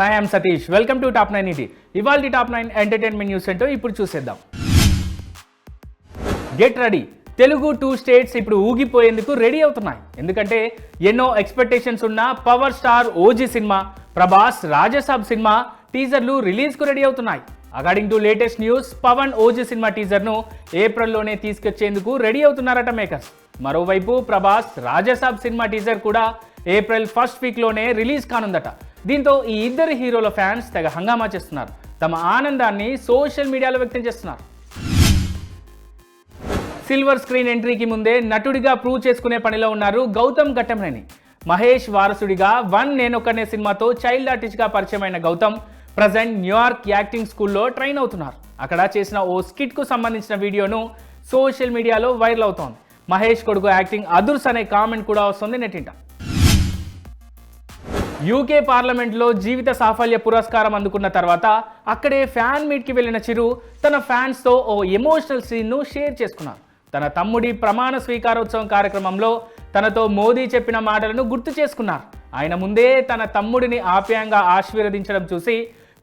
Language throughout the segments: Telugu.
Hi I'm Satish welcome to top nine ఇది ఇవాళ టాప్ నైన్ ఎంటర్టైన్మెంట్ న్యూస్ ఏంటో ఇప్పుడు చూసేద్దాం. Get ready Telugu two states ఇప్పుడు ఊగిపోయేందుకు రెడీ అవుతున్నాయి. ఎందుకంటే ఎన్నో ఎక్స్పెక్టేషన్స్ ఉన్న power star OG cinema Prabhas Rajasaab cinema టీజర్లు రిలీజ్కు రెడీ అవుతున్నాయి. According to latest news Pawan OG cinema టీజర్ను ఏప్రిల్లోనే తీసుకొచ్చేందుకు రెడీ అవుతున్నారట మేకర్స్ మరోవైపు ప్రభాస్ రాజసాబ్ సినిమా టీజర్ కూడా ఏప్రిల్ ఫస్ట్ వీక్లోనే రిలీజ్ కానుందట. దీంతో ఈ ఇద్దరు హీరోల ఫ్యాన్స్ తెగ హంగామా చేస్తున్నారు. తమ ఆనందాన్ని సోషల్ మీడియాలో వ్యక్తం చేస్తున్నారు. సిల్వర్ స్క్రీన్ ఎంట్రీకి ముందే నటుడిగా ప్రూవ్ చేసుకునే పనిలో ఉన్నారు గౌతమ్ ఘట్టంనేని. మహేష్ వారసుడిగా వన్ నేనొక్కనే సినిమాతో చైల్డ్ ఆర్టిస్ట్గా పరిచయమైన Gautham present New York acting స్కూల్లో ట్రైన్ అవుతున్నారు. అక్కడ చేసిన ఓ స్కిట్కు సంబంధించిన వీడియోను సోషల్ మీడియాలో వైరల్ అవుతోంది. మహేష్ కొడుకు యాక్టింగ్ అదుర్స్ అనే కామెంట్ కూడా వస్తుంది నెట్టింట. యూకే పార్లమెంట్లో జీవిత సాఫల్య పురస్కారం అందుకున్న తర్వాత అక్కడే ఫ్యాన్ మీట్కి వెళ్ళిన చిరు తన ఫ్యాన్స్తో ఓ ఎమోషనల్ సీన్ను షేర్ చేసుకున్నారు. తన తమ్ముడి ప్రమాణ స్వీకారోత్సవం కార్యక్రమంలో తనతో మోదీ చెప్పిన మాటలను గుర్తు చేసుకున్నారు. ఆయన ముందే తన తమ్ముడిని ఆప్యాయంగా ఆశీర్వదించడం చూసి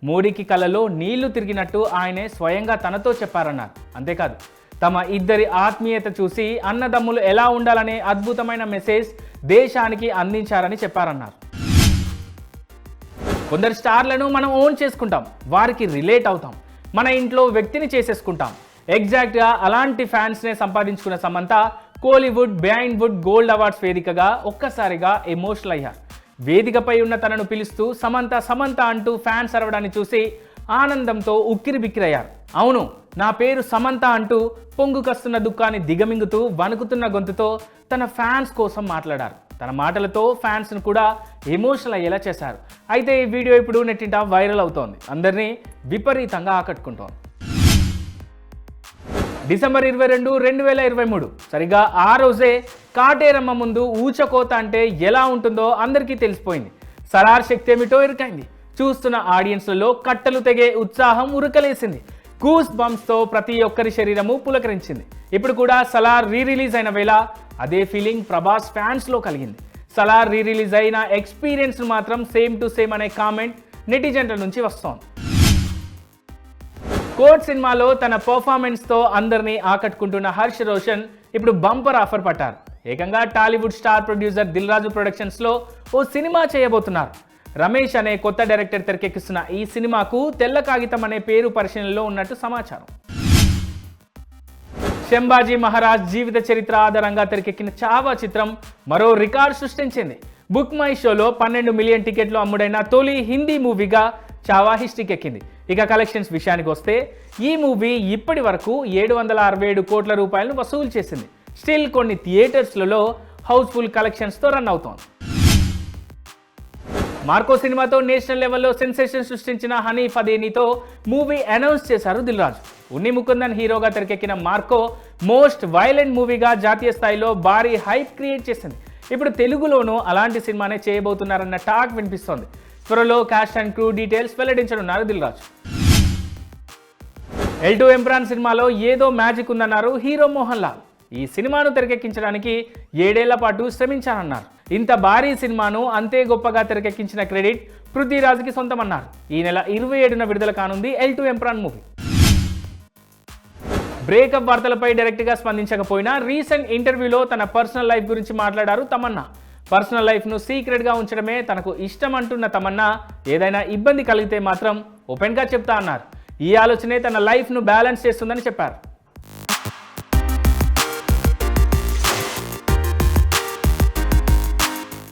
మోడీకి కళ్ళలో నీళ్ళు తిరిగినట్టు ఆయనే స్వయంగా తనతో చెప్పారన్నారు. అంతేకాదు తమ ఇద్దరి ఆత్మీయత చూసి అన్నదమ్ములు ఎలా ఉండాలనే అద్భుతమైన మెసేజ్ దేశానికి అందించారని చెప్పారన్నారు. కొందరు స్టార్లను మనం ఓన్ చేసుకుంటాం వారికి రిలేట్ అవుతాం మన ఇంట్లో వ్యక్తిని చేసేసుకుంటాం. ఎగ్జాక్ట్గా అలాంటి ఫ్యాన్స్నే సంపాదించుకున్న Samantha Kollywood Behindwood wood gold awards వేదికగా ఒక్కసారిగా ఎమోషనల్ అయ్యారు వేదికపై ఉన్న తనను పిలుస్తూ సమంత సమంత అంటూ ఫ్యాన్స్ అరవడాన్ని చూసి ఆనందంతో ఉక్కిరి బిక్కిరయ్యారు. అవును నా పేరు సమంత అంటూ పొంగుకస్తున్న దుఃఖాన్ని దిగమింగుతూ వణుకుతున్న గొంతుతో తన ఫ్యాన్స్ కోసం మాట్లాడారు. తన మాటలతో ఫ్యాన్స్ను కూడా ఎమోషనల్ అయ్యేలా చేశారు. అయితే ఈ వీడియో ఇప్పుడు నెట్టింట వైరల్ అవుతోంది. అందరినీ విపరీతంగా ఆకట్టుకుంటోంది. డిసెంబర్ ఇరవై రెండు రెండు వేల ఇరవై మూడు. సరిగా ఆ రోజే కాటేరమ్మ ముందు ఊచకోత అంటే ఎలా ఉంటుందో అందరికీ తెలిసిపోయింది. సరార్ శక్తి ఏమిటో ఇరుకైంది. చూస్తున్న ఆడియన్స్లలో కట్టలు తెగే ఉత్సాహం ఉరకలేసింది. కూస్ బంప్స్తో ప్రతి ఒక్కరి శరీరము పులకరించింది. ఇప్పుడు కూడా సలార్ రీ రిలీజ్ అయిన వేళ అదే ఫీలింగ్ ప్రభాస్ ఫ్యాన్స్లో కలిగింది. సలార్ రీ రిలీజ్ అయిన ఎక్స్పీరియన్స్ మాత్రం సేమ్ టు సేమ్ అనే కామెంట్ నెటిజన్ల నుంచి వస్తోంది. కోట్ సినిమాలో తన పర్ఫార్మెన్స్తో అందరినీ ఆకట్టుకుంటున్న హర్ష్ రోషన్ ఇప్పుడు బంపర్ ఆఫర్ పట్టారు. ఏకంగా Tollywood star producer Dil Raju ప్రొడక్షన్స్లో ఓ సినిమా చేయబోతున్నారు. రమేష్ అనే కొత్త డైరెక్టర్ తెరకెక్కిస్తున్న ఈ సినిమాకు తెల్ల కాగితం అనే పేరు పరిశీలనలో ఉన్నట్టు సమాచారం. శంభాజీ మహారాజ్ జీవిత చరిత్ర ఆధారంగా తెరకెక్కిన చావా చిత్రం మరో రికార్డ్ సృష్టించింది. బుక్ మై షోలో పన్నెండు మిలియన్ టికెట్లు అమ్ముడైన తొలి హిందీ మూవీగా చావా హిస్టరీకి ఎక్కింది. ఇక కలెక్షన్స్ విషయానికి వస్తే ఈ మూవీ ఇప్పటి వరకు ఏడు వందల అరవై ఏడు కోట్ల రూపాయలను వసూలు చేసింది. స్టిల్ కొన్ని థియేటర్స్లలో హౌస్ఫుల్ కలెక్షన్స్తో రన్ అవుతోంది. మార్కో సినిమాతో నేషనల్ లెవెల్లో సెన్సేషన్ సృష్టించిన హనీ ఫదేనీతో మూవీ అనౌన్స్ చేశారు దిల్రాజు ఉన్ని ముకుందన్ హీరోగా తెరకెక్కిన మార్కో మోస్ట్ వైలెంట్ మూవీగా జాతీయ స్థాయిలో భారీ హైప్ క్రియేట్ చేసింది. ఇప్పుడు తెలుగులోనూ అలాంటి సినిమానే చేయబోతున్నారన్న టాక్ వినిపిస్తోంది. త్వరలో క్యాష్ అండ్ క్రూ డీటెయిల్స్ వెల్లడించనున్నారు దిల్ రాజు. ఎల్ టూ ఎంప్రాన్ సినిమాలో ఏదో మ్యాజిక్ ఉందన్నారు హీరో మోహన్ లాల్. ఈ సినిమాను తెరకెక్కించడానికి ఏడేళ్ళ పాటు శ్రమించానన్నారు. ఇంత భారీ సినిమాను అంతే గొప్పగా తెరకెక్కించిన క్రెడిట్ పృథ్వీరాజ్కి సొంతమన్నారు. ఈ నెల ఇరవై ఏడున విడుదల కానుంది L two Empuraan movie. Breakup వార్తలపై డైరెక్ట్గా స్పందించకపోయినా రీసెంట్ ఇంటర్వ్యూలో తన పర్సనల్ లైఫ్ గురించి మాట్లాడారు తమన్నా. పర్సనల్ లైఫ్ను సీక్రెట్గా ఉంచడమే తనకు ఇష్టం అంటున్న తమన్నా ఏదైనా ఇబ్బంది కలిగితే మాత్రం ఓపెన్గా చెప్తా అన్నారు. ఈ ఆలోచనే తన లైఫ్ను బ్యాలెన్స్ చేస్తుందని చెప్పారు.